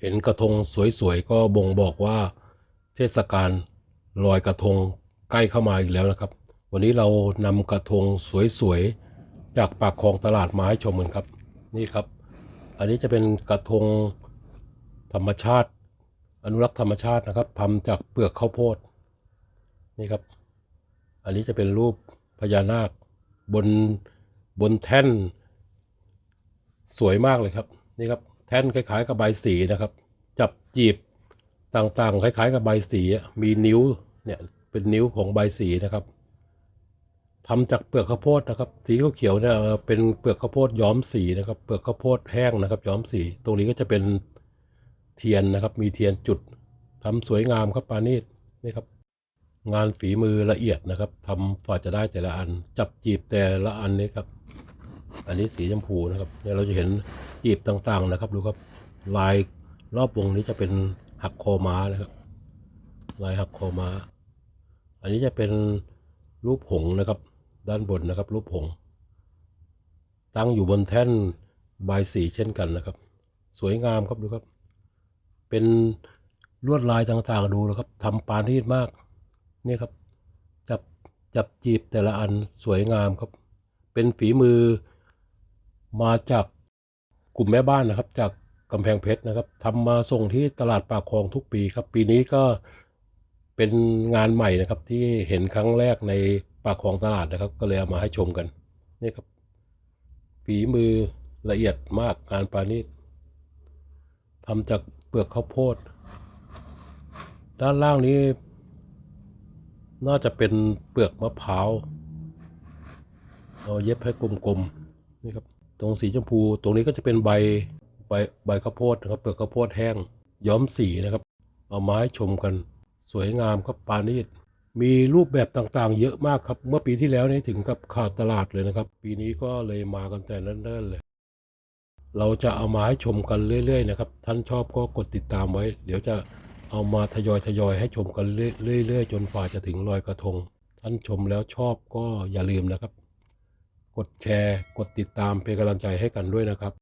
เห็นกระทงสวยๆก็บ่งบอกว่าเทศกาลลอยกระทงใกล้เข้ามาอีกแล้วนะครับ วันนี้เรานำกระทงสวยๆจากปากคลองตลาดมาให้ชมกันครับ นี่ครับ อันนี้จะเป็นกระทงธรรมชาติ อนุรักษ์ธรรมชาตินะครับทำจากเปลือกข้าวโพดนี่ครับ อันนี้จะเป็นรูปพญานาคบนบนแท่น สวยมากเลยครับ นี่ครับ แท่นคล้ายๆกับใบสีนะครับ จับจีบต่างๆ คล้ายๆ กับใบสีมีนิ้วเนี่ยเป็นนิ้วของใบสีนะครับทำจากเปลือกข้าวโพดนะครับ สีเขียวเนี่ยเป็นเปลือกข้าวโพดย้อมสีนะครับ เปลือกข้าวโพดแห้งนะครับ ย้อมสี ตรงนี้ก็จะเป็นเทียนนะครับ มีเทียนจุดทำสวยงามครับปานีตนี่ครับงานฝีมือละเอียดนะครับทำฝ่าจะได้แต่ละอัน จับจีบแต่ละอันนี้ครับ อันนี้สีชมพูนะครับเนี่ยเราจะเห็นจีบต่างๆนะครับ ดูครับลายรอบวงนี้จะเป็นหักคอม้านะครับ ลายหักคอม้า อันนี้จะเป็นรูปหงนะครับ ด้านบนนะครับ รูปหง ตั้งอยู่บนแท่นบายสีเช่นกันนะครับ สวยงามครับดูครับ เป็นลวดลายต่างๆดูนะครับทำปานีตมากนี่ครับจับจับจีบแต่ละอันสวยงามครับ เป็นฝีมือ มาจากกลุ่มแม่บ้านนะครับ จากกำแพงเพชรนะครับทำมาส่งที่ตลาดปากคลองทุกปีครับ ปีนี้ก็เป็นงานใหม่นะครับที่เห็นครั้งแรกในปากคลองตลาดนะครับ ก็เลยเอามาให้ชมกันนี่ครับฝีมือละเอียดมากงานปานีตทำจากเปลือกข้าวโพด ด้านล่างนี้ น่าจะเป็นเปลือกมะพร้าวเอาเย็บให้กลมๆนี่ครับ ตรงสีชมพู ตรงนี้ก็จะเป็นใบใบใบข้าวโพดนะครับเปลือกข้าวโพดแห้งย้อมสีนะครับ เอามาให้ชมกัน สวยงามครับปานีตมีรูปแบบต่างๆ เยอะมากครับ เมื่อปีที่แล้วนี่ถึงกับขาดตลาดเลยนะครับ ปีนี้ก็เลยมากันแต่เนิ่นๆเลย เราจะเอามาให้ชมกันเรื่อยๆนะครับ ท่านชอบก็กดติดตามไว้ เดี๋ยวจะเอามาทยอยทยอยๆให้ชมกันเรื่อยๆจนฝ่าจะถึงลอยกระทง ท่านชมแล้วชอบก็อย่าลืมนะครับ ดแชร์ กดติดตามเป็นกำลังใจให้กันด้วยนะครับ